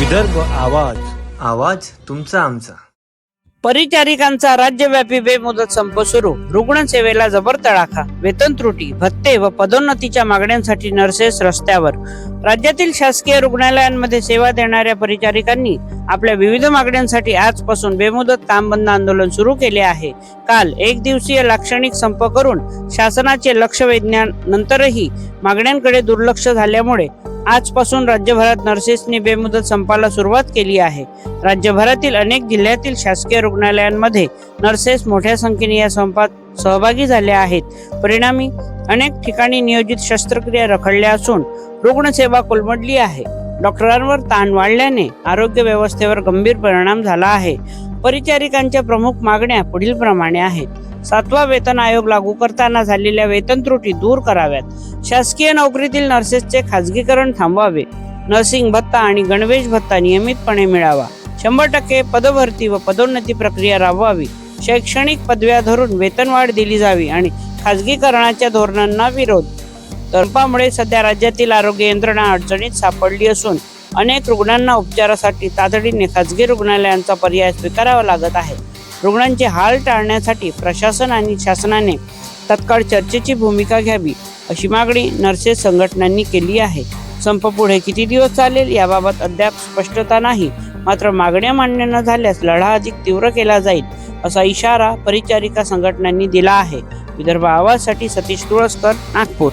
विदर्भ आवाज आवाज तुमचा आमचा. परिचारिकांचा राज्यव्यापी बेमुदत संप सुरू. रुग्णसेवेला जबर तडाखा वेतन त्रुटी भत्ते व पदोन्नतीच्या मागण्यांसाठी नर्सेस रस्त्यावर. राज्यातील शासकीय रुग्णालयांमध्ये सेवा देणाऱ्या परिचारिकांनी आपल्या विविध मागण्यांसाठी आजपासून बेमुदत काम बंद आंदोलन सुरू केले आहे. काल एक दिवसीय लाक्षणिक संप करून शासनाचे लक्ष वेधण्यानंतरही मागण्यांकडे दुर्लक्ष झाल्यामुळे आजपासून राज्यभरात नर्सेसनी बेमुदत संपाला सुरुवात केली आहे. राज्यभरातील अनेक जिल्ह्यातील शासकीय रुग्णालयांमध्ये नर्सेस मोठ्या संख्येने या संपात सहभागी झाल्या आहेत. परिणामी अनेक ठिकाणी नियोजित शस्त्रक्रिया रखडल्या असून रुग्णसेवा कोलमडली आहे. डॉक्टरांवर ताण वाढल्याने आरोग्य व्यवस्थेवर गंभीर परिणाम झाला आहे. परिचारिकांच्या प्रमुख मागण्या पुढील प्रमाणे आहेत. सातवा वेतन आयोग लागू करताना झालेल्या वेतन त्रुटी दूर कराव्यात. शासकीय नोकरीतील नर्सेसचे खाजगीकरण थांबवावे. नर्सिंग भत्ता आणि गणवेश भत्ता नियमितपणे मिळावा. शंभर टक्के पदभरती व पदोन्नती प्रक्रिया राबवावी. शैक्षणिक पदव्या धरून वेतनवाढ दिली जावी आणि खाजगीकरणाच्या धोरणांना विरोध. तर्फामुळे सध्या राज्यातील आरोग्य यंत्रणा अडचणीत सापडली असून अनेक रुग्णांना उपचारासाठी तातडीने खाजगी रुग्णालयांचा पर्याय स्वीकारावा लागत आहे. रुग्णांचे हाल टाळण्यासाठी प्रशासन आणि शासनाने तत्काळ चर्चेची भूमिका घ्यावी अशी मागणी नर्सेस संघटनांनी केली आहे. संप पुढे किती दिवस चालेल याबाबत अद्याप स्पष्टता नाही. मात्र मागण्या मान्य न झाल्यास लढा अधिक तीव्र केला जाईल असा इशारा परिचारिका संघटनांनी दिला आहे. विदर्भ आवाजसाठी सतीश तुळसकर नागपूर.